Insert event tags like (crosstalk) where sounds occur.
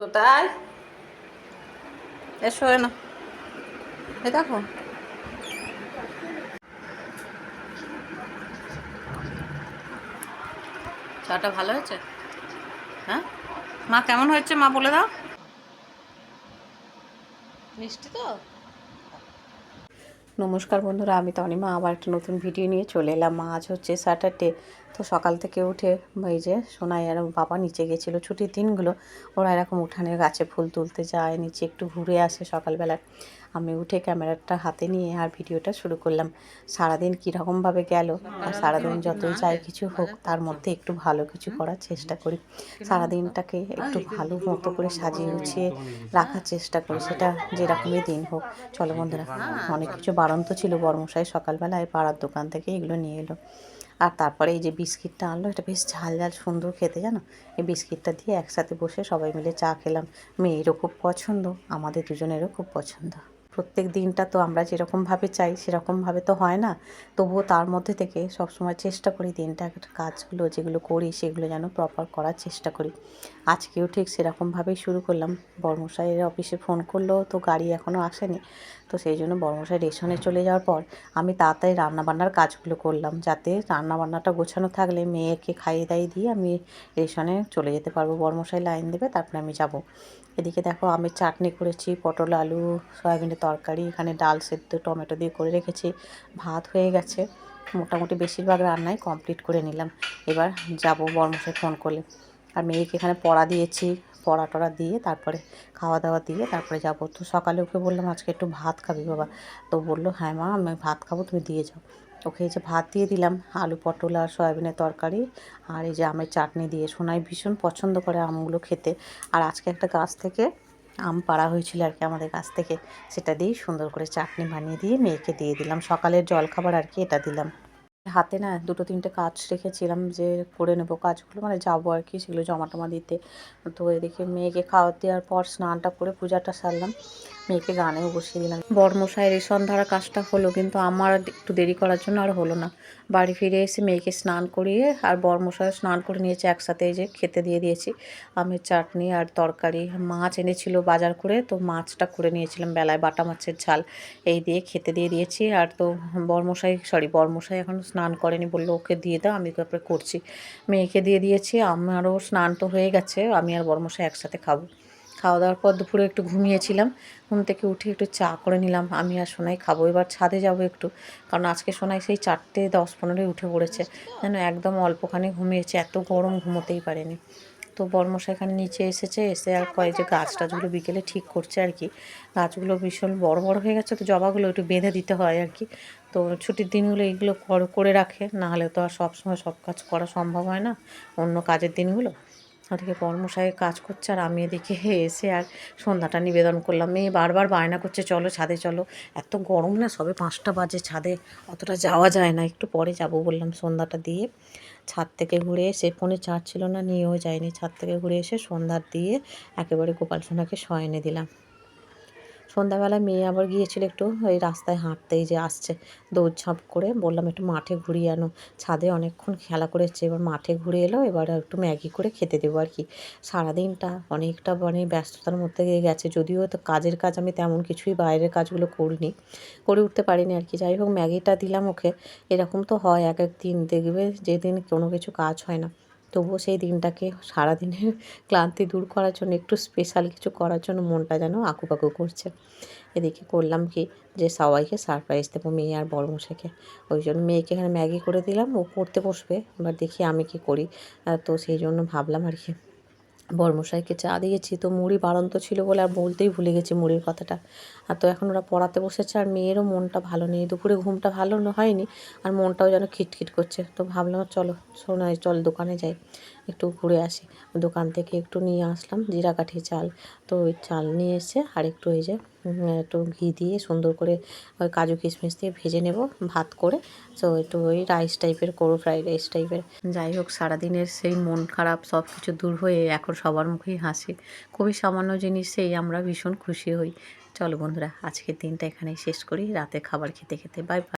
তো তাই এসো না এই দেখো চাটা ভালো হয়েছে? হ্যাঁ? মা কেমন হয়েছে মা বলে দাও। মিষ্টি তো? নমস্কার বন্ধুরা, আমি তনিমা। আবার একটা নতুন ভিডিও নিয়ে চলে এলাম। মা আজ হচ্ছে স্যাটারডে তো সকাল থেকে উঠে এই যে সোনাই আর বাবা নিচে গেছিল ছুটির দিনগুলো, ওরা এরকম উঠানের গাছে ফুল তুলতে যায়, নিচে একটু ঘুরে আসে সকালবেলায়। আমি উঠে ক্যামেরাটা হাতে নিয়ে আর ভিডিওটা শুরু করলাম। সারাদিন কীরকমভাবে গেল, আর সারাদিন যতই যাই কিছু হোক, তার মধ্যে একটু ভালো কিছু করার চেষ্টা করি। সারাদিনটাকে একটু ভালো মতো করে সাজিয়ে গুছিয়ে রাখার চেষ্টা করি, সেটা যেরকমই দিন হোক। চলো বন্ধুরা, অনেক কিছু বাড়ন্ত ছিল বর্মশাই সকালবেলায় পাড়ার দোকান থেকে এগুলো নিয়ে এলো। আর তারপরে এই যে বিস্কিটটা আনলো, এটা বেশ ঝাল ঝাল সুন্দর খেতে জানো? এই বিস্কিটটা দিয়ে একসাথে বসে সবাই মিলে চা খেলাম। মেয়েরও খুব পছন্দ, আমাদের দুজনেরও খুব পছন্দ। প্রত্যেক দিনটা তো আমরা যেরকমভাবে চাই, সেরকমভাবে তো হয় না। তবুও তার মধ্যে থেকে সবসময় চেষ্টা করি দিনটা কাজগুলো, যেগুলো করি সেগুলো যেন প্রপার করার চেষ্টা করি। আজকেও ঠিক সেরকমভাবেই শুরু করলাম। বর্মশাইয়ের অফিসে ফোন করলেও তো গাড়ি এখনও আসেনি। তো সেই জন্য বর্মশাই রেশনে চলে যাওয়ার পর আমি তাড়াতাড়ি রান্নাবান্নার কাজগুলো করলাম, যাতে রান্নাবান্নাটা গোছানো থাকলে মেয়েকে খাইয়ে দাইয়ে দিয়ে আমি রেশনে চলে যেতে পারব। বর্মশাই লাইন দেবে, তারপরে আমি যাব। এদিকে দেখো আমি চাটনি করেছি, পটল, আলু, সয়াবিনের তরকারি, এখানে ডাল সেদ্ধ, টমেটো দিয়ে করে রেখেছি। ভাত হয়ে গেছে, মোটামুটি বেশিরভাগ রান্নাই কমপ্লিট করে নিলাম। এবার যাব বর্মশাই ফোন করলে। আর মেয়েকে এখানে পড়া দিয়েছি পড়া টড়া দিয়ে, তারপরে খাওয়া দাওয়া দিয়ে, তারপরে যাব। তো সকালে ওকে বললাম, আজকে একটু ভাত খাবি বাবা। তো বলল হ্যাঁ মা, আমি ভাত খাব, তুমি দিয়ে যাও। ওকে এই যে ভাত দিয়ে দিলাম, আলু পটল আর সয়াবিনের তরকারি আর এই যে আমের চাটনি দিয়ে। সোনাই ভীষণ পছন্দ করে আমগুলো খেতে। আর আজকে একটা গাছ থেকে আম পাড়া হয়েছিল আর কি আমাদের গাছ থেকে, সেটা দিয়েই সুন্দর করে চাটনি বানিয়ে দিয়ে মেয়েকে দিয়ে দিলাম। সকালের জলখাবার আর কি এটা দিলাম। হাতে না দুটো তিনটে কাজ রেখেছিলাম যে করে নেব কাজগুলো মানে যাব আর কি সেগুলো জমা টমা দিতে। তো এদিকে মেয়েকে খাওয়া দেওয়ার পর স্নানটা করে পূজাটা সারলাম। মেয়েকে গানেও বসিয়ে দিলাম। বর্মশাই রেশন ধরা কাজটা হলো কিন্তু আমার একটু দেরি করার জন্য আর হলো না। বাড়ি ফিরে এসে মেয়েকে স্নান করিয়ে আর বর্মশাই স্নান করে নিয়েছে একসাথে এই যে খেতে দিয়ে দিয়েছি। আমের চাটনি আর তরকারি, মাছ এনেছিল বাজার করে তো মাছটা করে নিয়েছিলাম বেলায় বাটা মাছের ঝাল। এই দিয়ে খেতে দিয়ে দিয়েছি আর তো বর্মশাই সরি বর্মশাই এখন স্নান করেনি বলল, ওকে দিয়ে দাও, আমি তারপরে করছি। মেয়েকে দিয়ে দিয়েছি, আমারও স্নান তো হয়ে গেছে, আমি আর বর্মশাই একসাথে খাব। খাওয়া দাওয়ার পর দুপুরে একটু ঘুমিয়েছিলাম। ঘুম থেকে উঠে একটু চা করে নিলাম। আমি আর সোনাই খাব। এবার ছাদে যাব একটু। কারণ আজকে সোনাই সেই চারটে দশ পনেরোই উঠে পড়েছে। যেন একদম অল্পখানি ঘুমিয়েছে। এত গরম ঘুমোতেই পারেনি। তো বর্মশা এখানে নিচে এসেছে। এসে আর কয় যে গাছ টাছগুলো বিকেলে ঠিক করছে আর কি। গাছগুলো ভীষণ বড় বড় হয়ে গেছে। তো জবাগুলো একটু বেঁধে দিতে হয় আর কি। তো ছুটির দিনগুলো এইগুলো করে রাখে। নাহলে তো আর সব সময় সব কাজ করা সম্ভব হয় না। অন্য কাজের দিনগুলো। ওদিকে কর্মশায় কাজ করছে আর আমি এদিকে এসে আর সন্ধ্যাটা নিবেদন করলাম। মেয়ে বারবার বায়না করছে, চলো ছাদে চলো। এত গরম না, সবে পাঁচটা বাজে ছাদে, অতটা যাওয়া যায় না। একটু পরে যাব বললাম সন্ধ্যাটা দিয়ে। ছাদ থেকে ঘুরে এসে, ফোনে চার্জ ছিল না, নিয়েও যায়নি ছাদ থেকে ঘুরে এসে সন্ধ্যার দিয়ে একেবারে গোপাল সোনাকে শয়নে দিলাম। সন্ধ্যাবেলা মেয়ে আবার গিয়েছিল একটু ওই রাস্তায় হাঁটতেই যে আসছে দৌড়ঝাঁপ করে। বললাম, একটু মাঠে ঘুরিয়ে আনো। ছাদে অনেকক্ষণ খেলা করেছে। এবার মাঠে ঘুরে এলো। এবার একটু ম্যাগি করে খেতে দেবো আর কি। সারাদিনটা অনেকটা মানে ব্যস্ততার মধ্যে গেছে। যদিও তো কাজের কাজ আমি তেমন কিছুই বাইরের কাজগুলো করিনি, করে উঠতে পারিনি আর কি। যাই হোক, ম্যাগিটা দিলাম ওকে। এরকম তো হয় এক এক দিন। দেখবে যেদিন কোনো কিছু কাজ হয় না। তবুও সেই দিনটাকে সারাদিনের (laughs) ক্লান্তি দূর করার জন্য, একটু স্পেশাল কিছু করার জন্য মনটা যেন আঁকুপাকু করছে। এদিকে করলাম কি যে সবাইকে সারপ্রাইজ দেবো, মেয়ে আর বড় মশাইকে। ওই জন্য মেয়েকে এখানে ম্যাগি করে দিলাম, ও পড়তে বসবে, এবার দেখি আমি কি করি। তো সেই জন্য ভাবলাম আর কি বর্মশাইকে চা দিয়েছি তো মুড়ি বাড়ন্ত ছিল বলে আর বলতেই ভুলে গেছি মুড়ির কথাটা। আর তো এখন ওরা পড়াতে বসেছে আর মেয়েরও মনটা ভালো নেই। দুপুরে ঘুমটা ভালো হয়নি আর মনটাও যেন খিটখিট করছে। তো ভাবলাম চলো শোনাই চল দোকানে যাই। একটু ঘুরে আসি। দোকান থেকে একটু নিয়ে আসলাম জিরা কাঠি চাল। তো ওই চাল নিয়ে এসে আর একটু এই যে একটু ঘি দিয়ে সুন্দর করে ওই কাজু কিশমিশ দিয়ে ভেজে নেব ভাত করে। তো একটু ওই রাইস টাইপের করো ফ্রাইড রাইস টাইপের যাই হোক, সারাদিনের সেই মন খারাপ সব কিছু দূর হয়ে এখন সবার মুখেই হাসি। খুবই সামান্য জিনিসেই আমরা ভীষণ খুশি হই। চলো বন্ধুরা, আজকের দিনটা এখানেই শেষ করি। রাতে খাবার খেতে খেতে বাই বাই